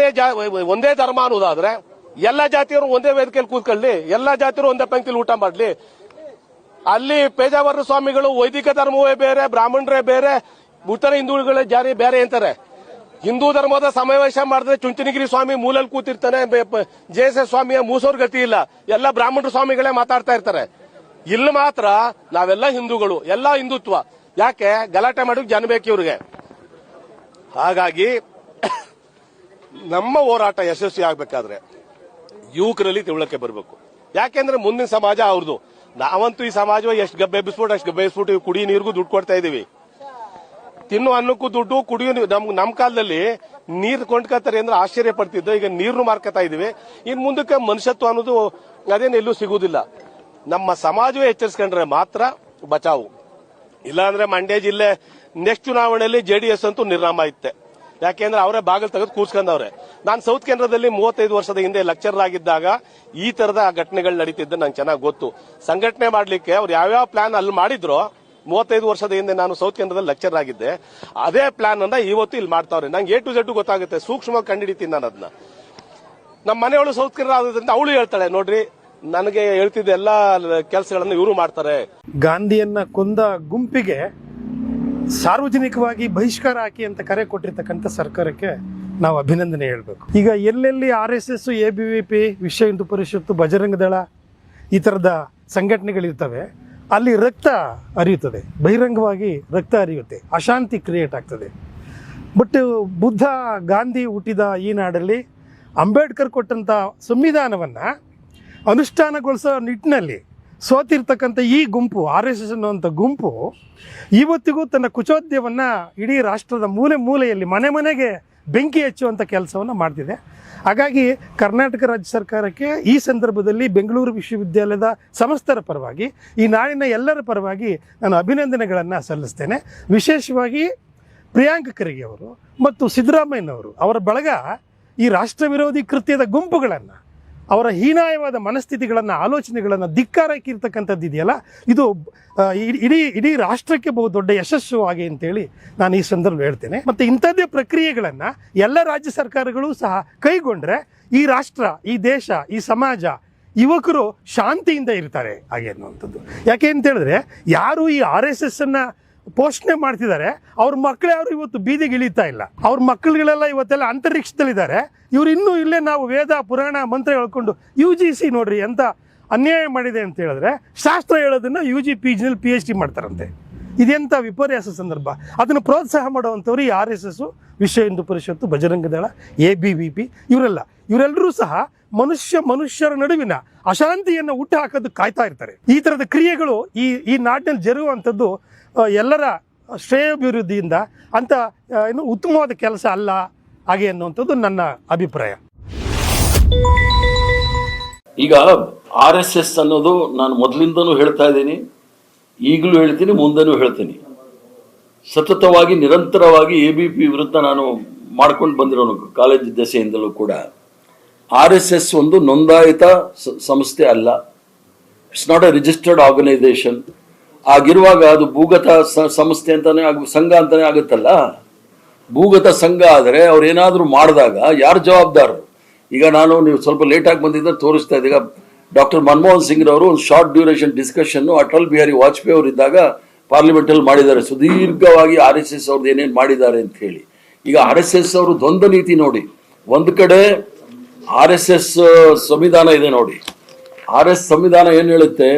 ಒಂದೇ ಜಾ ಒಂದೇ ಧರ್ಮ ಅನ್ನೋದಾದ್ರೆ ಎಲ್ಲ ಜಾತಿಯವರು ಒಂದೇ ವೇದಿಕೆಯಲ್ಲಿ ಕೂತ್ಕೊಳ್ಳಿ, ಎಲ್ಲ ಜಾತಿಯವರು ಒಂದೇ ಪಂಕ್ತಿಲಿ ಊಟ ಮಾಡ್ಲಿ. ಅಲ್ಲಿ ಪೇಜಾವರ ಸ್ವಾಮಿಗಳು ವೈದಿಕ ಧರ್ಮವೇ ಬೇರೆ, ಬ್ರಾಹ್ಮಣರೇ ಬೇರೆ, ಉತ್ತರ ಹಿಂದೂಗಳ ಜಾರಿ ಬೇರೆ ಅಂತಾರೆ. ಹಿಂದೂ ಧರ್ಮದ ಸಮಾವೇಶ ಮಾಡಿದ್ರೆ ಚುಂಚನಗಿರಿ ಸ್ವಾಮಿ ಮೂಲಲ್ಲಿ ಕೂತಿರ್ತಾನೆ ಜೇಸ ಸ್ವಾಮಿಯ ಮೂಸೋರ್ ಗತಿ ಇಲ್ಲ. ಎಲ್ಲ ಬ್ರಾಹ್ಮಣರ ಸ್ವಾಮಿಗಳೇ ಮಾತಾಡ್ತಾ ಇರ್ತಾರೆ. ಇಲ್ಲಿ ಮಾತ್ರ ನಾವೆಲ್ಲ ಹಿಂದೂಗಳು, ಎಲ್ಲ ಹಿಂದುತ್ವ. ಯಾಕೆ ಗಲಾಟೆ ಮಾಡೋಕೆ ಜನ ಬೇಕು ಇವ್ರಿಗೆ? ಹಾಗಾಗಿ ನಮ್ಮ ಹೋರಾಟ ಯಶಸ್ವಿ ಆಗ್ಬೇಕಾದ್ರೆ ಯುವಕರಲ್ಲಿ ತಿಳುವಳಿಕೆ ಬರಬೇಕು. ಯಾಕೆಂದ್ರೆ ಮುಂದಿನ ಸಮಾಜ ಅವ್ರದ್ದು. ನಾವಂತೂ ಈ ಸಮಾಜ ಎಷ್ಟು ಗಬ್ಬೆ ಎಬ್ಬಿಸ್ಬಿಟ್ಟು ಅಷ್ಟು ಗಬ್ಬೆ ಎಬ್ಬಿಸ್ಬಿಟ್ಟು ಕುಡಿ ನೀರಿಗೂ ದುಡ್ಡು ಕೊಡ್ತಾ ಇದೀವಿ. ತಿನ್ನು ಅನ್ನಕ್ಕೂ ದುಡ್ಡು ಕುಡಿಯೋ ನಮ್ಗೆ ನಮ್ಮ ನಮ್ ಕಾಲದಲ್ಲಿ ನೀರು ಕೊಂಡ್ಕೊತಾರೆ ಅಂದ್ರೆ ಆಶ್ಚರ್ಯ ಪಡ್ತಿದ್ದೋ ಈಗ ನೀರ್ನು ಮಾರ್ಕೊತಾ ಇದೀವಿ. ಇನ್ ಮುಂದಕ್ಕೆ ಮನುಷ್ಯತ್ವ ಅನ್ನೋದು ಅದೇನು ಎಲ್ಲೂ ಸಿಗುವುದಿಲ್ಲ ನಮ್ಮ ಸಮಾಜವೇ ಎಚ್ಚರಿಸ್ಕೊಂಡ್ರೆ ಮಾತ್ರ ಬಚಾವು. ಇಲ್ಲಾಂದ್ರೆ ಮಂಡ್ಯ ಜಿಲ್ಲೆ ನೆಕ್ಸ್ಟ್ ಚುನಾವಣೆಯಲ್ಲಿ ಜೆಡಿಎಸ್ ಅಂತೂ ನಿರ್ನಾಮ ಇತ್ತೆ. ಯಾಕೆಂದ್ರೆ ಅವರೇ ಬಾಗಿಲು ತೆಗೆದು ಕೂರ್ಸ್ಕೊಂಡವ್ರೆ ನಾನು ಸೌತ್ ಕೇಂದ್ರದಲ್ಲಿ ಮೂವತ್ತೈದು ವರ್ಷದ ಹಿಂದೆ ಲೆಕ್ಚರ್ ಆಗಿದ್ದಾಗ ಈ ತರದ ಘಟನೆಗಳು ನಡೀತಿದ್ದ ನಂಗೆ ಚೆನ್ನಾಗಿ ಗೊತ್ತು. ಸಂಘಟನೆ ಮಾಡ್ಲಿಕ್ಕೆ ಅವ್ರು ಯಾವ್ಯಾವ ಪ್ಲಾನ್ ಅಲ್ಲಿ ಮಾಡಿದ್ರು, ಮೂವತ್ತೈದು ವರ್ಷದ ಹಿಂದೆ ನಾನು ಸೌತ್ ಕೇಂದ್ರದಲ್ಲಿ ಲೆಕ್ಚರ್ ಆಗಿದ್ದೆ. ಅದೇ ಪ್ಲಾನ್ ಅನ್ನ ಇವತ್ತು ಇಲ್ಲಿ ಮಾಡ್ತಾವ್ರೆ. ನಂಗೆ ಎ ಟು ಜೆಡ್ ಗೊತ್ತಾಗುತ್ತೆ. ಸೂಕ್ಷ್ಮವಾಗಿ ಕಂಡಿಡಿತೀನಿ ನಾನು ಅದನ್ನ ನಮ್ಮ ಮನೆಯವಳು ಸೌತ್ ಕೇಂದ್ರ ಆಗೋದ್ರಿಂದ ಅವಳು ಹೇಳ್ತಾಳೆ, ನೋಡ್ರಿ, ನನಗೆ ಹೇಳ್ತಿದ್ದ ಎಲ್ಲಾ ಕೆಲಸಗಳನ್ನು ಇವರು ಮಾಡ್ತಾರೆ. ಗಾಂಧಿಯನ್ನ ಕೊಂದ ಗುಂಪಿಗೆ ಸಾರ್ವಜನಿಕವಾಗಿ ಬಹಿಷ್ಕಾರ ಹಾಕಿ ಅಂತ ಕರೆ ಕೊಟ್ಟಿರ್ತಕ್ಕಂಥ ಸರ್ಕಾರಕ್ಕೆ ನಾವು ಅಭಿನಂದನೆ ಹೇಳಬೇಕು. ಈಗ ಎಲ್ಲೆಲ್ಲಿ R S S, A B V P, Vishwa Hindu Parishad, Bajrang Dal ಈ ಥರದ ಸಂಘಟನೆಗಳಿರ್ತವೆ, ಅಲ್ಲಿ ರಕ್ತ ಹರಿಯುತ್ತದೆ. ಬಹಿರಂಗವಾಗಿ ರಕ್ತ ಹರಿಯುತ್ತೆ. ಅಶಾಂತಿ ಕ್ರಿಯೇಟ್ ಆಗ್ತದೆ. ಬಟ್ ಬುದ್ಧ ಗಾಂಧಿ ಹುಟ್ಟಿದ ಈ ನಾಡಲ್ಲಿ ಅಂಬೇಡ್ಕರ್ ಕೊಟ್ಟಂಥ ಸಂವಿಧಾನವನ್ನು ಅನುಷ್ಠಾನಗೊಳಿಸೋ ನಿಟ್ಟಿನಲ್ಲಿ ಸೋತಿರ್ತಕ್ಕಂಥ ಈ ಗುಂಪು ಆರ್ ಎಸ್ ಎಸ್ ಅನ್ನುವಂಥ ಗುಂಪು, ಇವತ್ತಿಗೂ ತನ್ನ ಕುಚೋದ್ಯವನ್ನು ಇಡೀ ರಾಷ್ಟ್ರದ ಮೂಲೆ ಮೂಲೆಯಲ್ಲಿ, ಮನೆ ಮನೆಗೆ ಬೆಂಕಿ ಹಚ್ಚುವಂಥ ಕೆಲಸವನ್ನು ಮಾಡ್ತಿದೆ. ಹಾಗಾಗಿ ಕರ್ನಾಟಕ ರಾಜ್ಯ ಸರ್ಕಾರಕ್ಕೆ ಈ ಸಂದರ್ಭದಲ್ಲಿ ಬೆಂಗಳೂರು ವಿಶ್ವವಿದ್ಯಾಲಯದ ಸಮಸ್ತರ ಪರವಾಗಿ, ಈ ನಾಡಿನ ಎಲ್ಲರ ಪರವಾಗಿ ನಾನು ಅಭಿನಂದನೆಗಳನ್ನು ಸಲ್ಲಿಸ್ತೇನೆ. ವಿಶೇಷವಾಗಿ ಪ್ರಿಯಾಂಕ ಖರ್ಗೆ ಅವರು ಮತ್ತು ಸಿದ್ದರಾಮಯ್ಯನವರು ಅವರ ಬಳಗ ಈ ರಾಷ್ಟ್ರ ವಿರೋಧಿ ಕೃತ್ಯದ ಗುಂಪುಗಳನ್ನು ಅವರ ಹೀನಾಯವಾದ ಮನಸ್ಥಿತಿಗಳನ್ನು, ಆಲೋಚನೆಗಳನ್ನು ಧಿಕ್ಕಾರಕ್ಕಿರ್ತಕ್ಕಂಥದ್ದು ಇದೆಯಲ್ಲ? ಇದು ಇಡೀ ಇಡೀ ರಾಷ್ಟ್ರಕ್ಕೆ ಬಹು ದೊಡ್ಡ ಯಶಸ್ಸು ಆಗಿ ಅಂತೇಳಿ ನಾನು ಈ ಸಂದರ್ಭ ಹೇಳ್ತೇನೆ. ಮತ್ತು ಇಂಥದ್ದೇ ಪ್ರಕ್ರಿಯೆಗಳನ್ನು ಎಲ್ಲ ರಾಜ್ಯ ಸರ್ಕಾರಗಳು ಸಹ ಕೈಗೊಂಡರೆ ಈ ರಾಷ್ಟ್ರ, ಈ ದೇಶ, ಈ ಸಮಾಜ, ಯುವಕರು ಶಾಂತಿಯಿಂದ ಇರ್ತಾರೆ ಹಾಗೆ ಅನ್ನುವಂಥದ್ದು. ಯಾಕೆ ಅಂತ ಹೇಳಿದ್ರೆ, ಯಾರು ಈ ಆರ್ ಎಸ್ ಎಸ್ ಅನ್ನ ಪೋಷಣೆ ಮಾಡ್ತಿದ್ದಾರೆ. ಅವ್ರ ಮಕ್ಕಳೇ ಅವರು ಇವತ್ತು ಬೀದಿಗೆ ಇಳಿತಾ ಇಲ್ಲ. ಅವ್ರ ಮಕ್ಕಳುಗಳೆಲ್ಲ ಇವತ್ತೆಲ್ಲ ಅಂತರಿಕ್ಷದಲ್ಲಿದ್ದಾರೆ. ಇವ್ರು ಇನ್ನೂ ಇಲ್ಲೇ ನಾವು ವೇದ, ಪುರಾಣ ಮಂತ್ರ ಹೇಳ್ಕೊಂಡು ಯು ಜಿ ಸಿ ನೋಡ್ರಿ ಎಂತ ಅನ್ಯಾಯ ಮಾಡಿದೆ ಅಂತ ಹೇಳಿದ್ರೆ ಶಾಸ್ತ್ರ ಹೇಳೋದನ್ನ ಯು ಜಿ ಪಿ ಜಿನಲ್ಲಿ ಪಿ ಎಚ್ ಡಿ ಮಾಡ್ತಾರಂತೆ. ಇದೆಂಥ ವಿಪರ್ಯಾಸ ಸಂದರ್ಭ. ಅದನ್ನು ಪ್ರೋತ್ಸಾಹ ಮಾಡುವಂಥವ್ರು ಈ ಆರ್ ಎಸ್ ಎಸ್ ವಿಶ್ವ ಹಿಂದೂ ಪರಿಷತ್ತು Bajrang Dal A B V P ಇವರೆಲ್ಲ. ಇವರೆಲ್ಲರೂ ಸಹ ಮನುಷ್ಯ ಮನುಷ್ಯರ ನಡುವಿನ ಅಶಾಂತಿಯನ್ನು ಹುಟ್ಟು ಹಾಕೋದು ಕಾಯ್ತಾ ಇರ್ತಾರೆ. ಈ ಥರದ ಕ್ರಿಯೆಗಳು ಈ ಈ ನಾಡಿನಲ್ಲಿ ಜರುಗುವಂಥದ್ದು ಎಲ್ಲರ ಶ್ರೇಯೋಭಿವೃದ್ಧಿಯಿಂದ ಅಂತ ಏನು ಉತ್ತಮವಾದ ಕೆಲಸ ಅಲ್ಲ ಹಾಗೆ ಅನ್ನುವಂಥದ್ದು ನನ್ನ ಅಭಿಪ್ರಾಯ. ಈಗ ಆರ್ ಎಸ್ ಎಸ್ ಅನ್ನೋದು ನಾನು ಮೊದಲಿಂದನೂ ಹೇಳ್ತಾ ಇದ್ದೀನಿ, ಈಗಲೂ ಹೇಳ್ತೀನಿ, ಮುಂದೆನೂ ಹೇಳ್ತೀನಿ. ಸತತವಾಗಿ, ನಿರಂತರವಾಗಿ ಎ ಬಿ ಪಿ ವಿರುದ್ಧ ನಾನು ಮಾಡ್ಕೊಂಡು ಬಂದಿರೋನು ಕಾಲೇಜ್ ದೆಸೆಯಿಂದಲೂ ಕೂಡ. ಆರ್ ಎಸ್ ಎಸ್ ಒಂದು ನೋಂದಾಯಿತ ಸಂಸ್ಥೆ ಅಲ್ಲ. It's not a registered organisation ಆಗಿರುವಾಗ ಅದು ಭೂಗತ ಸಂಸ್ಥೆ ಅಂತಾನೆ ಆಗ, ಸಂಘ ಅಂತಾನೆ ಆಗುತ್ತಲ್ಲ? ಭೂಗತ ಸಂಘ ಆದರೆ ಅವ್ರು ಏನಾದರೂ ಮಾಡಿದಾಗ ಯಾರು ಜವಾಬ್ದಾರರು ಈಗ ನಾನು ನೀವು ಸ್ವಲ್ಪ ಲೇಟಾಗಿ ಬಂದಿದ್ದರೆ ತೋರಿಸ್ತಾ ಇದ್ದೀಗ ಡಾಕ್ಟರ್ ಮನಮೋಹನ್ ಸಿಂಗ್ ರವರು ಒಂದು short duration discussion Atal Bihari Vajpayee ಅವರು ಇದ್ದಾಗ ಪಾರ್ಲಿಮೆಂಟಲ್ಲಿ ಮಾಡಿದ್ದಾರೆ. ಸುದೀರ್ಘವಾಗಿ ಆರ್ ಎಸ್ ಎಸ್ ಅವ್ರದ್ದು ಏನೇನು ಮಾಡಿದ್ದಾರೆ ಅಂತ ಹೇಳಿ. ಈಗ ಆರ್ ಎಸ್ ಎಸ್ ಅವರು ದ್ವಂದ್ವ ನೀತಿ ನೋಡಿ. ಒಂದು ಕಡೆ ಆರ್ ಎಸ್ ಎಸ್ ಸಂವಿಧಾನ ಇದೆ ನೋಡಿ. ಆರ್ ಎಸ್ ಸಂವಿಧಾನ ಏನು ಹೇಳುತ್ತೆ?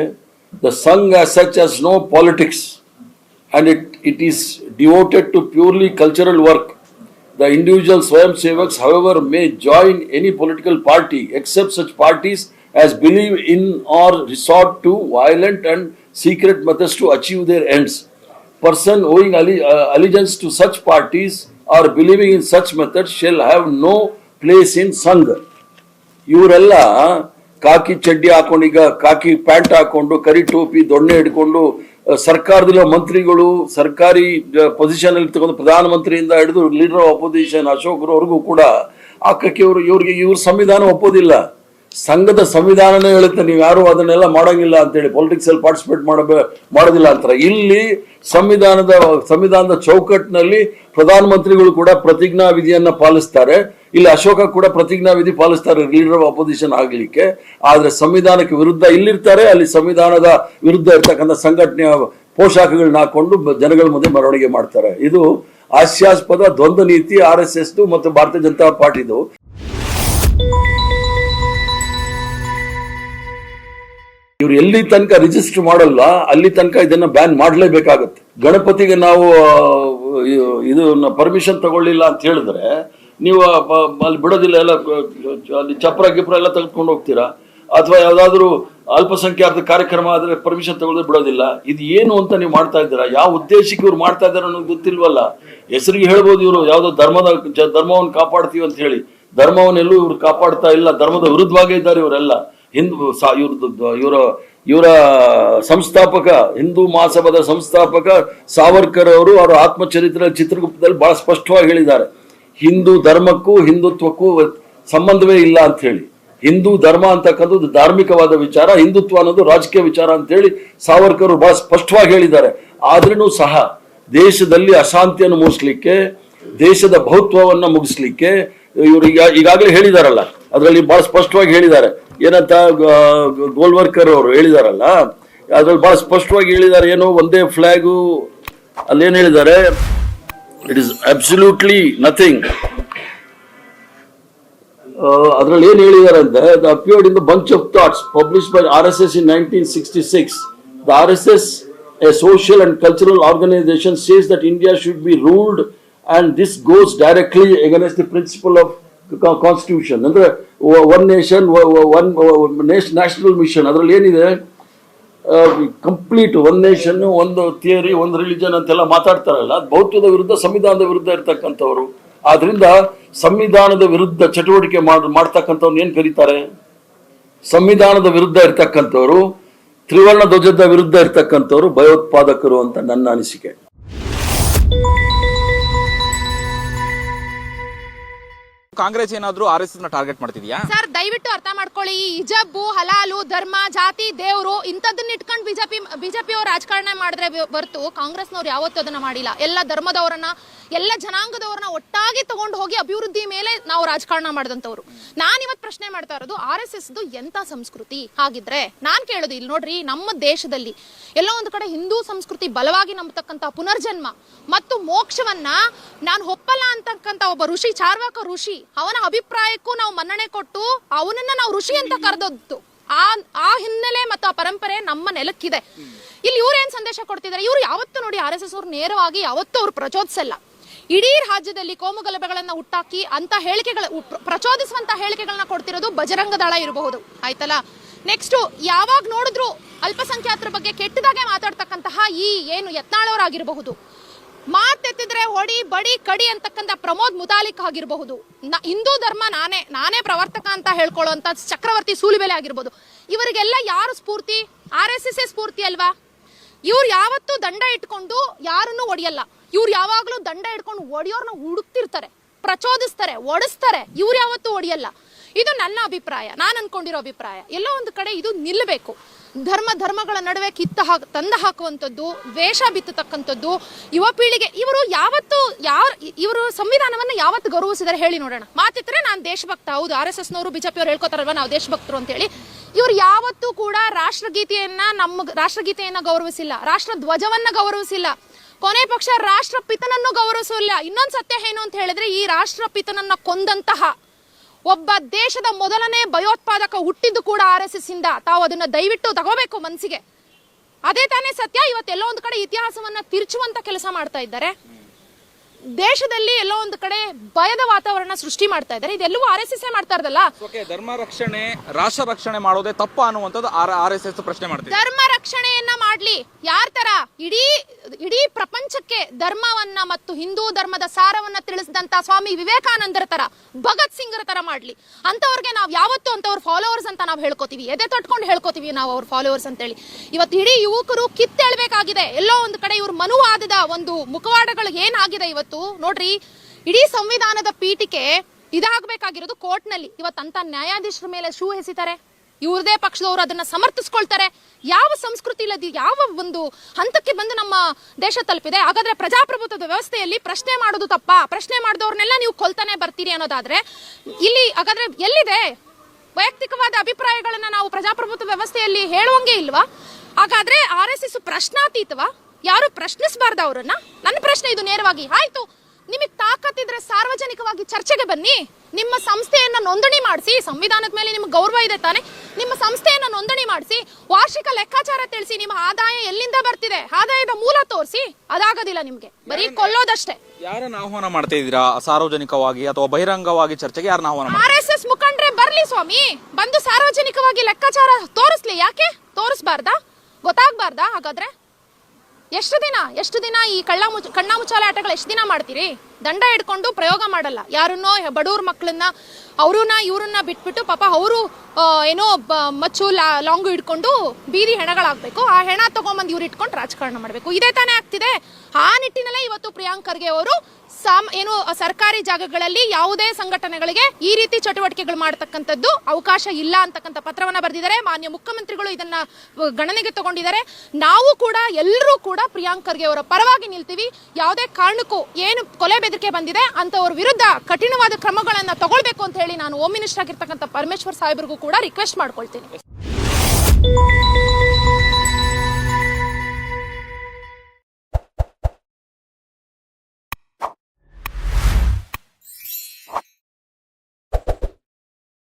The Sangha such as no politics and it, it is devoted to purely cultural work. The individual Swayam Sevaks, however, may join any political party except such parties as believe in or resort to violent and secret methods to achieve their ends. Person owing alle- uh, allegiance to such parties or believing in such methods shall have no place in Sangha. ಇವರೆಲ್ಲ ಕಾಕಿ ಚಡ್ಡಿ ಹಾಕೊಂಡು, ಈಗ ಕಾಕಿ pant ಹಾಕೊಂಡು, ಕರಿ ಟೋಪಿ, ದೊಣ್ಣೆ ಹಿಡ್ಕೊಂಡು ಸರ್ಕಾರದಲ್ಲಿ ಸರ್ಕಾರದಲ್ಲಿರೋ ಮಂತ್ರಿಗಳು, ಸರ್ಕಾರಿ ಪೊಸಿಷನ್ ಅಲ್ಲಿ ತಗೊಂಡು ಪ್ರಧಾನಮಂತ್ರಿಯಿಂದ ಹಿಡಿದು ಲೀಡರ್ ಆಫ್ ಅಪೋಸಿಷನ್ ಅಶೋಕ್ರವರೆಗೂ ಕೂಡ ಹಾಕಕ್ಕೆ ಇವರು ಇವ್ರಿಗೆ ಇವ್ರ ಸಂವಿಧಾನ ಒಪ್ಪೋದಿಲ್ಲ. ಸಂಘದ ಸಂವಿಧಾನನೇ ಹೇಳುತ್ತೆ, ನೀವು ಯಾರು ಅದನ್ನೆಲ್ಲ ಮಾಡೋಂಗಿಲ್ಲ ಅಂತೇಳಿ ಪೊಲಿಟಿಕ್ಸ್ ಅಲ್ಲಿ ಪಾರ್ಟಿಸಿಪೇಟ್ ಮಾಡಬೇ, ಮಾಡೋದಿಲ್ಲ ಅಂತಾರೆ. ಇಲ್ಲಿ ಸಂವಿಧಾನದ ಸಂವಿಧಾನದ ಚೌಕಟ್ಟಿನಲ್ಲಿ ಪ್ರಧಾನಮಂತ್ರಿಗಳು ಕೂಡ ಪ್ರತಿಜ್ಞಾ ವಿಧಿಯನ್ನ ಪಾಲಿಸ್ತಾರೆ. ಇಲ್ಲಿ ಅಶೋಕ ಕೂಡ ಪ್ರತಿಜ್ಞಾ ವಿಧಿ ಪಾಲಿಸ್ತಾರೆ ಲೀಡರ್ ಆಫ್ ಅಪೋಸಿಷನ್ ಆಗ್ಲಿಕ್ಕೆ. ಆದ್ರೆ ಸಂವಿಧಾನಕ್ಕೆ ವಿರುದ್ಧ ಇಲ್ಲಿರ್ತಾರೆ, ಅಲ್ಲಿ ಸಂವಿಧಾನದ ವಿರುದ್ಧ ಇರ್ತಕ್ಕಂಥ ಸಂಘಟನೆಯ ಪೋಷಾಕಗಳನ್ನ ಹಾಕೊಂಡು ಜನಗಳ ಮುಂದೆ ಮೆರವಣಿಗೆ ಮಾಡ್ತಾರೆ. ಇದು ಹಾಸ್ಯಾಸ್ಪದ ದ್ವಂದ್ವ ನೀತಿ, ಆರ್ ಎಸ್ ಮತ್ತು ಭಾರತೀಯ ಜನತಾ ಪಾರ್ಟಿದು. ಇವ್ರು ಎಲ್ಲಿ ತನಕ ರಿಜಿಸ್ಟರ್ ಮಾಡಲ್ಲ, ಅಲ್ಲಿ ತನಕ ಇದನ್ನ ಬ್ಯಾನ್ ಮಾಡಲೇಬೇಕಾಗುತ್ತೆ. ಗಣಪತಿಗೆ ನಾವು ಇದು ಪರ್ಮಿಷನ್ ತಗೊಳ್ಳಿಲ್ಲ ಅಂತ ಹೇಳಿದ್ರೆ, ನೀವು ಅಲ್ಲಿ ಬಿಡೋದಿಲ್ಲ, ಎಲ್ಲ ಅಲ್ಲಿ ಚಪ್ರ, ಗಿಪ್ರ ಎಲ್ಲ ತೆಗೆದುಕೊಂಡು ಹೋಗ್ತೀರಾ? ಅಥವಾ ಯಾವ್ದಾದ್ರು ಅಲ್ಪಸಂಖ್ಯಾತ ಕಾರ್ಯಕ್ರಮ ಆದ್ರೆ ಪರ್ಮಿಷನ್ ತಗೊಳ್ಳೋದು ಬಿಡೋದಿಲ್ಲ? ಇದು ಏನು ಅಂತ ನೀವು ಮಾಡ್ತಾ ಇದ್ದೀರಾ? ಯಾವ ಉದ್ದೇಶಕ್ಕೆ ಇವ್ರು ಮಾಡ್ತಾ ಇದ್ದಾರೆ ಅನ್ನೋದು ಗೊತ್ತಿಲ್ವಲ್ಲ? ಹೆಸರಿಗೆ ಹೇಳ್ಬೋದು ಇವರು, ಯಾವ್ದೋ ಧರ್ಮದ ಧರ್ಮವನ್ನು ಕಾಪಾಡ್ತೀವಿ ಅಂತ ಹೇಳಿ. ಧರ್ಮವನ್ನೆಲ್ಲೂ ಇವ್ರು ಕಾಪಾಡ್ತಾ ಇಲ್ಲ, ಧರ್ಮದ ವಿರುದ್ಧವಾಗೇ ಇದ್ದಾರೆ ಇವರೆಲ್ಲ. ಹಿಂದೂ ಸಾ- ಇವ್ರದ್ದು ಇವರ ಇವರ ಸಂಸ್ಥಾಪಕ, ಹಿಂದೂ ಮಹಾಸಭಾದ ಸಂಸ್ಥಾಪಕ ಸಾವರ್ಕರ್ ಅವರು ಅವರ ಆತ್ಮಚರಿತ್ರೆ ಚಿತ್ರಗುಪ್ತದಲ್ಲಿ ಬಹಳ ಸ್ಪಷ್ಟವಾಗಿ ಹೇಳಿದ್ದಾರೆ. ಹಿಂದೂ ಧರ್ಮಕ್ಕೂ ಹಿಂದುತ್ವಕ್ಕೂ ಸಂಬಂಧವೇ ಇಲ್ಲ ಅಂತ ಹೇಳಿ. ಹಿಂದೂ ಧರ್ಮ ಅಂತಕ್ಕಂಥದ್ದು ಧಾರ್ಮಿಕವಾದ ವಿಚಾರ, ಹಿಂದುತ್ವ ಅನ್ನೋದು ರಾಜಕೀಯ ವಿಚಾರ ಅಂತ ಹೇಳಿ ಸಾವರ್ಕರ್ ಬಹಳ ಸ್ಪಷ್ಟವಾಗಿ ಹೇಳಿದ್ದಾರೆ. ಆದ್ರೂ ಸಹ ದೇಶದಲ್ಲಿ ಅಶಾಂತಿಯನ್ನು ಮೂಡಿಸ್ಲಿಕ್ಕೆ, ದೇಶದ ಬಹುತ್ವವನ್ನ ಮುಗಿಸ್ಲಿಕ್ಕೆ ಇವರು ಈಗ ಈಗಾಗಲೇ ಹೇಳಿದಾರಲ್ಲ, ಅದರಲ್ಲಿ ಬಹಳ ಸ್ಪಷ್ಟವಾಗಿ ಹೇಳಿದ್ದಾರೆ. ಏನಂತ ಗೋಲ್ವರ್ಕರ್ ಅವರು ಹೇಳಿದಾರಲ್ಲ, ಅದ್ರಲ್ಲಿ ಬಹಳ ಸ್ಪಷ್ಟವಾಗಿ ಹೇಳಿದ್ದಾರೆ ಏನು ಒಂದೇ ಫ್ಲಾಗು ಅಲ್ಲೇನು ಹೇಳಿದ್ದಾರೆ ಇಟ್ ಇಸ್ ಅಬ್ಸಲ್ಯೂಟ್ಲಿ ನಥಿಂಗ್ ಅದರಲ್ಲಿ ಏನು ಹೇಳಿದ್ದಾರೆ ಅಂದ್ರೆ the appeared in the bunch of thoughts publish by R S S in nineteen sixty six the R S S a social and cultural organisation says that India should be ruled and this goes directly against the principle of constitution ಅಂದ್ರೆ one nation one national mission ಅದರಲ್ಲಿ ಏನಿದೆ? Complete one nation ಒಂದು theory ಒಂದು religion ಅಂತೆಲ್ಲ ಮಾತಾಡ್ತಾರಲ್ಲ. ಅದು ಬೌದ್ಧದ ವಿರುದ್ಧ, ಸಂವಿಧಾನದ ವಿರುದ್ಧ ಇರ್ತಕ್ಕಂಥವ್ರು. ಆದ್ರಿಂದ ಸಂವಿಧಾನದ ವಿರುದ್ಧ ಚಟುವಟಿಕೆ ಮಾಡ್ ಮಾಡ್ತಕ್ಕಂಥವ್ರು ಏನು ಕರೀತಾರೆ? ಸಂವಿಧಾನದ ವಿರುದ್ಧ ಇರ್ತಕ್ಕಂಥವ್ರು, ತ್ರಿವರ್ಣ ಧ್ವಜದ ವಿರುದ್ಧ ಇರ್ತಕ್ಕಂಥವ್ರು ಭಯೋತ್ಪಾದಕರು ಅಂತ ನನ್ನ ಅನಿಸಿಕೆ. ಕಾಂಗ್ರೆಸ್ ಏನಾದ್ರೂ ಆರ್ ಎಸ್ನ ಟಾರ್ಗೆಟ್ ಮಾಡ್ತಿದ್ಯಾ? ಸರ್, ದಯವಿಟ್ಟು ಅರ್ಥ ಮಾಡ್ಕೊಳ್ಳಿ. ಈ ಹಲಾಲು, ಧರ್ಮ, ಜಾತಿ, ದೇವರು ಇಂಥದ್ದನ್ನ ಇಟ್ಕೊಂಡು ಬಿಜೆಪಿ ಬಿಜೆಪಿ ಅವ್ರು ರಾಜಕಾರಣ ಮಾಡಿದ್ರೆ ಹೊರತು ಕಾಂಗ್ರೆಸ್ನವ್ರು ಯಾವತ್ತೂ ಅದನ್ನ ಮಾಡಿಲ್ಲ. ಎಲ್ಲ ಧರ್ಮದವರನ್ನ, ಎಲ್ಲ ಜನಾಂಗದವ್ರನ್ನ ಒಟ್ಟಾಗಿ ತಗೊಂಡು ಹೋಗಿ ಅಭಿವೃದ್ಧಿ ಮೇಲೆ ನಾವು ರಾಜಕಾರಣ ಮಾಡಿದಂಥವ್ರು. ನಾನು ಇವತ್ತು ಪ್ರಶ್ನೆ ಮಾಡ್ತಾ ಇರೋದು, ಆರ್ ಎಸ್ ಎಸ್ ಎಂತ ಸಂಸ್ಕೃತಿ? ಹಾಗಿದ್ರೆ ನಾನ್ ಕೇಳೋದು ಇಲ್ಲಿ ನೋಡ್ರಿ, ನಮ್ಮ ದೇಶದಲ್ಲಿ ಎಲ್ಲೋ ಒಂದು ಕಡೆ ಹಿಂದೂ ಸಂಸ್ಕೃತಿ ಬಲವಾಗಿ ನಂಬತಕ್ಕಂತ ಪುನರ್ಜನ್ಮ ಮತ್ತು ಮೋಕ್ಷವನ್ನ ನಾನು ಒಪ್ಪಲ್ಲ ಅಂತಕ್ಕಂಥ ಒಬ್ಬ ಋಷಿ, ಚಾರ್ವಾಕ ಋಷಿ ಅವನ ಅಭಿಪ್ರಾಯಕ್ಕೂ ನಾವು ಮನ್ನಣೆ ಕೊಟ್ಟು ಅವನನ್ನ ನಾವು ಋಷಿ ಅಂತ ಕರೆದದ್ದು. ಆ ಆ ಹಿನ್ನೆಲೆ ಮತ್ತು ಆ ಪರಂಪರೆ ನಮ್ಮ ನೆಲಕ್ಕಿದೆ. ಇಲ್ಲಿ ಇವ್ರು ಸಂದೇಶ ಕೊಡ್ತಿದ್ದಾರೆ? ಇವ್ರು ಯಾವತ್ತೂ ನೋಡಿ ಆರ್ ಎಸ್ ಎಸ್ ಅವ್ರು ನೇರವಾಗಿ ಯಾವತ್ತೂ ಅವ್ರು ಪ್ರಚೋದಿಸಲ್ಲ. ಇಡೀ ರಾಜ್ಯದಲ್ಲಿ ಕೋಮುಗಲಭೆಗಳನ್ನ ಹುಟ್ಟಾಕಿ ಅಂತ ಹೇಳಿಕೆಗಳ ಪ್ರಚೋದಿಸುವಂತ ಹೇಳಿಕೆಗಳನ್ನ ಕೊಡ್ತಿರೋದು ಬಜರಂಗ ದಳ ಇರಬಹುದು. ಆಯ್ತಲ್ಲ? ನೆಕ್ಸ್ಟ್ ಯಾವಾಗ ನೋಡಿದ್ರು ಅಲ್ಪಸಂಖ್ಯಾತರ ಬಗ್ಗೆ ಕೆಟ್ಟದಾಗೆ ಮಾತಾಡ್ತಕ್ಕಂತಹ ಈ ಏನು ಯತ್ನಾಳವರಾಗಿರಬಹುದು ಮಾತೆತ್ತಿದ್ರೆ ಹೊಡಿ, ಬಡಿ, ಕಡಿ ಅಂತಕ್ಕಂಥ ಪ್ರಮೋದ್ ಮುತಾಲಿಕ್ ಆಗಿರಬಹುದು. ಹಿಂದೂ ಧರ್ಮ ನಾನೇ ನಾನೇ ಪ್ರವರ್ತಕ ಅಂತ ಹೇಳ್ಕೊಳ್ಳುವಂತ ಚಕ್ರವರ್ತಿ ಸೂಲಿಬೆಲೆ ಆಗಿರ್ಬೋದು. ಇವರಿಗೆಲ್ಲ ಯಾರು ಸ್ಫೂರ್ತಿ? ಆರ್ ಎಸ್ ಎಸ್ ಸ್ಫೂರ್ತಿ ಅಲ್ವಾ? ಇವ್ರು ಯಾವತ್ತೂ ದಂಡ ಇಟ್ಕೊಂಡು ಯಾರನ್ನು ಒಡೆಯಲ್ಲ ಇವ್ರು ಯಾವಾಗಲೂ ದಂಡ ಇಟ್ಕೊಂಡು ಒಡೆಯೋರ್ನ ಹುಡುಕ್ತಿರ್ತಾರೆ, ಪ್ರಚೋದಿಸ್ತಾರೆ, ಒಡಿಸ್ತಾರೆ. ಇವ್ರು ಯಾವತ್ತೂ ಒಡೆಯಲ್ಲ ಇದು ನನ್ನ ಅಭಿಪ್ರಾಯ, ನಾನು ಅನ್ಕೊಂಡಿರೋ ಅಭಿಪ್ರಾಯ. ಎಲ್ಲೋ ಒಂದು ಕಡೆ ಇದು ನಿಲ್ಲಬೇಕು ಧರ್ಮ ಧರ್ಮಗಳ ನಡುವೆ ಕಿತ್ತ ಹಾಕ್ ತಂದ ಹಾಕುವಂಥದ್ದು, ವೇಷ ಬಿತ್ತತಕ್ಕಂಥದ್ದು, ಯುವ ಪೀಳಿಗೆ ಇವರು ಯಾವತ್ತು ಯಾವ ಇವರು ಸಂವಿಧಾನವನ್ನು ಯಾವತ್ತು ಗೌರವಿಸಿದರೆ ಹೇಳಿ ನೋಡೋಣ. ಮಾತಿದ್ರೆ ನಾನು ದೇಶಭಕ್ತ, ಹೌದು, ಆರ್ ಎಸ್ ಎಸ್ನವರು ಜೆ ಅವ್ರು ಹೇಳ್ಕೊತಾರಲ್ವ ನಾವು ದೇಶಭಕ್ತರು ಅಂತ ಹೇಳಿ. ಇವ್ರು ಯಾವತ್ತೂ ಕೂಡ ರಾಷ್ಟ್ರಗೀತೆಯನ್ನ ನಮ್ಮ ರಾಷ್ಟ್ರಗೀತೆಯನ್ನ ಗೌರವಿಸಿಲ್ಲ ರಾಷ್ಟ್ರ ಧ್ವಜವನ್ನ ಗೌರವಿಸಿಲ್ಲ. ಕೊನೆ ಪಕ್ಷ ರಾಷ್ಟ್ರಪಿತನನ್ನು ಗೌರವಿಸಲಿಲ್ಲ. ಇನ್ನೊಂದು ಸತ್ಯ ಏನು ಅಂತ ಹೇಳಿದ್ರೆ ಈ ರಾಷ್ಟ್ರಪಿತನನ್ನು ಕೊಂದಂತಹ ಒಬ್ಬ ದೇಶದ ಮೊದಲನೇ ಭಯೋತ್ಪಾದಕ ಹುಟ್ಟಿದ್ದು ಕೂಡ ಆರ್ ಎಸ್ ಎಸ್ ಇಂದ. ತಾವು ಅದನ್ನ ದಯವಿಟ್ಟು ತಗೋಬೇಕು ಮನಸ್ಸಿಗೆ ಅದೇ ತಾನೇ ಸತ್ಯ ಇವತ್ತೆಲ್ಲೋ ಒಂದು ಕಡೆ ಇತಿಹಾಸವನ್ನ ತಿರುಚುವಂತ ಕೆಲಸ ಮಾಡ್ತಾ ಇದ್ದಾರೆ. ದೇಶದಲ್ಲಿ ಎಲ್ಲೋ ಒಂದು ಕಡೆ ಭಯದ ವಾತಾವರಣ ಸೃಷ್ಟಿ ಮಾಡ್ತಾ ಇದ್ದಾರೆ. ಇದೆಲ್ಲವೂ ಆರ್ ಎಸ್ ಎಸ್ ಮಾಡ್ತಾ ಇರೋದಲ್ಲ? ಧರ್ಮ ರಕ್ಷಣೆ ರಾಷ್ಟ್ರ ರಕ್ಷಣೆ ಮಾಡೋದೇ ತಪ್ಪ ಅನ್ನುವಂಥದ್ದು ಆರ್ ಆರ್ ಎಸ್ ಎಸ್ ಪ್ರಶ್ನೆ ಮಾಡ್ತಾರೆ ಧರ್ಮ ರಕ್ಷಣೆಯನ್ನ ಮಾಡ್ಲಿ. ಯಾರ ತರ? ಇಡೀ ಇಡೀ ಪ್ರಪಂಚಕ್ಕೆ ಧರ್ಮವನ್ನ ಮತ್ತು ಹಿಂದೂ ಧರ್ಮದ ಸಾರವನ್ನ ತಿಳಿಸಿದಂತ ಸ್ವಾಮಿ ವಿವೇಕಾನಂದರ ತರ, ಭಗತ್ ಸಿಂಗ್ರ ತರ ಮಾಡ್ಲಿ. ಅಂತವ್ರಿಗೆ ನಾವು ಯಾವತ್ತೂ ಅಂತವ್ರ ಫಾಲೋವರ್ಸ್ ಅಂತ ನಾವು ಹೇಳ್ಕೊತೀವಿ. ಎದೆ ತೊಟ್ಕೊಂಡು ಹೇಳ್ಕೊತೀವಿ ನಾವು ಅವ್ರ ಫಾಲೋವರ್ಸ್ ಅಂತೇಳಿ. ಇವತ್ತು ಇಡೀ ಯುವಕರು ಕಿತ್ತೇಳ್ಬೇಕಾಗಿದೆ ಎಲ್ಲೋ ಒಂದು ಕಡೆ ಇವ್ರ ಮನುವಾದದ ಒಂದು ಮುಖವಾಡಗಳು ಏನಾಗಿದೆ ಇವತ್ತು? ನೋಡ್ರಿ, ಇಡೀ ಸಂವಿಧಾನದ ಪೀಠಿಕೆ ಇದಾಗಬೇಕಾಗಿರೋದು ಕೋರ್ಟ್ನಲ್ಲಿ. ಇವತ್ತಂತ ನ್ಯಾಯಾಧೀಶರ ಮೇಲೆ ಶೂ ಎಸಿತಾರೆ. ಇವ್ರದೇ ಪಕ್ಷದವರು ಅದನ್ನ ಸಮರ್ಥಿಸ್ಕೊಳ್ತಾರೆ. ಯಾವ ಸಂಸ್ಕೃತಿ ಇಲ್ಲದ ಯಾವ ಒಂದು ಹಂತಕ್ಕೆ ಬಂದು ನಮ್ಮ ದೇಶ ತಲುಪಿದೆ? ಹಾಗಾದ್ರೆ ಪ್ರಜಾಪ್ರಭುತ್ವದ ವ್ಯವಸ್ಥೆಯಲ್ಲಿ ಪ್ರಶ್ನೆ ಮಾಡೋದು ತಪ್ಪಾ. ಪ್ರಶ್ನೆ ಮಾಡಿದವ್ರನ್ನೆಲ್ಲ ನೀವು ಕೊಲ್ತಾನೆ ಬರ್ತೀರಿ ಅನ್ನೋದಾದ್ರೆ, ಇಲ್ಲಿ ಹಾಗಾದ್ರೆ ಎಲ್ಲಿದೆ? ವೈಯಕ್ತಿಕವಾದ ಅಭಿಪ್ರಾಯಗಳನ್ನ ನಾವು ಪ್ರಜಾಪ್ರಭುತ್ವ ವ್ಯವಸ್ಥೆಯಲ್ಲಿ ಹೇಳುವಂಗೆ ಇಲ್ವಾ? ಹಾಗಾದ್ರೆ ಆರ್ ಎಸ್ ಎಸ್ ಪ್ರಶ್ನಾತೀತವಾ? ಯಾರು ಪ್ರಶ್ನಿಸಬಾರ್ದ ಅವರನ್ನ? ನನ್ನ ಪ್ರಶ್ನೆ ಇದು ನೇರವಾಗಿ. ಆಯ್ತು, ನಿಮಗೆ ತಾಕತ್ತಿದ್ರೆ ಸಾರ್ವಜನಿಕವಾಗಿ ಚರ್ಚೆಗೆ ಬನ್ನಿ. ನಿಮ್ಮ ಸಂಸ್ಥೆಯನ್ನ ನೋಂದಣಿ ಮಾಡಿಸಿ ಸಂವಿಧಾನದ ಮೇಲೆ ನಿಮ್ಗೆ ಗೌರವ ಇದೆ ತಾನೆ ನಿಮ್ಮ ಸಂಸ್ಥೆಯನ್ನ ನೋಂದಣಿ ಮಾಡಿಸಿ ವಾರ್ಷಿಕ ಲೆಕ್ಕಾಚಾರ ತಿಳಿಸಿ ನಿಮ್ಮ ಆದಾಯ ಎಲ್ಲಿಂದ ಬರ್ತಿದೆ ಆದಾಯದ ಮೂಲ ತೋರಿಸಿ ಅದಾಗೋದಿಲ್ಲ ನಿಮ್ಗೆ. ಬರೀ ಕೊಲ್ಲೋದಷ್ಟೇ. ಯಾರನ್ನ ಆಹ್ವಾನ ಮಾಡ್ತಾ ಇದ್ದೀರಾ? ಸಾರ್ವಜನಿಕವಾಗಿ ಅಥವಾ ಬಹಿರಂಗವಾಗಿ ಚರ್ಚೆಗೆ ಯಾರನ್ನ ಆಹ್ವಾನ ಮಾಡ್ತಾ ಆರ್ ಎಸ್ ಎಸ್ ಮುಖಂಡ್ರೆ ಬರ್ಲಿ ಸ್ವಾಮಿ. ಬಂದು ಸಾರ್ವಜನಿಕವಾಗಿ ಲೆಕ್ಕಾಚಾರ ತೋರಿಸ್ಲಿ ಯಾಕೆ? ತೋರಿಸ್ಬಾರ್ದಾ? ಗೊತ್ತಾಗ್ಬಾರ್ದಾ ಹಾಗಾದ್ರೆ? ಎಷ್ಟು ದಿನ ಎಷ್ಟು ದಿನ ಈ ಕಳ್ಳ ಮುಚ್ಚ ಕಣ್ಣ ಮುಚ್ಚಾಲೆ ಆಟಗಳು ಎಷ್ಟು ದಿನ ಮಾಡ್ತೀರಿ? ದಂಡ ಹಿಡ್ಕೊಂಡು ಪ್ರಯೋಗ ಮಾಡಲ್ಲ. ಯಾರನ್ನೋ ಬಡವ್ರ ಮಕ್ಕಳನ್ನ ಅವ್ರನ್ನ ಇವ್ರನ್ನ ಬಿಟ್ಬಿಟ್ಟು ಪಾಪ ಅವರು ಏನೋ ಮಚ್ಚು ಲಾ- ಲಾಂಗು ಹಿಡ್ಕೊಂಡು ಬೀದಿ ಹೆಣಗಳಾಗಬೇಕು. ಆ ಹೆಣ ತಗೊಂಬಂದು ಇವ್ರು ಇಟ್ಕೊಂಡು ರಾಜಕಾರಣ ಮಾಡಬೇಕು. ಇದೇ ತಾನೇ ಆಗ್ತಿದೆ. ಆ ನಿಟ್ಟಿನಲ್ಲೇ ಇವತ್ತು ಪ್ರಿಯಾಂಕ್ ಖರ್ಗೆ ಅವರು ಸಾಮ್, ಏನು ಸರ್ಕಾರಿ ಜಾಗಗಳಲ್ಲಿ ಯಾವುದೇ ಸಂಘಟನೆಗಳಿಗೆ ಈ ರೀತಿ ಚಟುವಟಿಕೆಗಳು ಮಾಡತಕ್ಕಂಥದ್ದು ಅವಕಾಶ ಇಲ್ಲ ಅಂತಕ್ಕಂಥ ಪತ್ರವನ್ನ ಬರೆದಿದ್ದಾರೆ. ಮಾನ್ಯ ಮುಖ್ಯಮಂತ್ರಿಗಳು ಇದನ್ನ ಗಣನೆಗೆ ತಗೊಂಡಿದ್ದಾರೆ. ನಾವು ಕೂಡ ಎಲ್ಲರೂ ಕೂಡ ಪ್ರಿಯಾಂಕ್ ಖರ್ಗೆ ಅವರ ಪರವಾಗಿ ನಿಲ್ತೀವಿ. ಯಾವುದೇ ಕಾರಣಕ್ಕೂ ಏನು ಕೊಲೆ ಬೆದರಿಕೆ ಬಂದಿದೆ ಅಂತವ್ರ ವಿರುದ್ಧ ಕಠಿಣವಾದ ಕ್ರಮಗಳನ್ನ ತಗೊಳ್ಬೇಕು ಅಂತ ಹೇಳಿ ನಾನು ಹೋಮ್ ಮಿನಿಸ್ಟರ್ ಆಗಿರ್ತಕ್ಕಂಥ ಪರಮೇಶ್ವರ್ ಸಾಹೇಬ್ರಿಗೂ ಕೂಡ ರಿಕ್ವೆಸ್ಟ್ ಮಾಡ್ಕೊಳ್ತೀನಿ.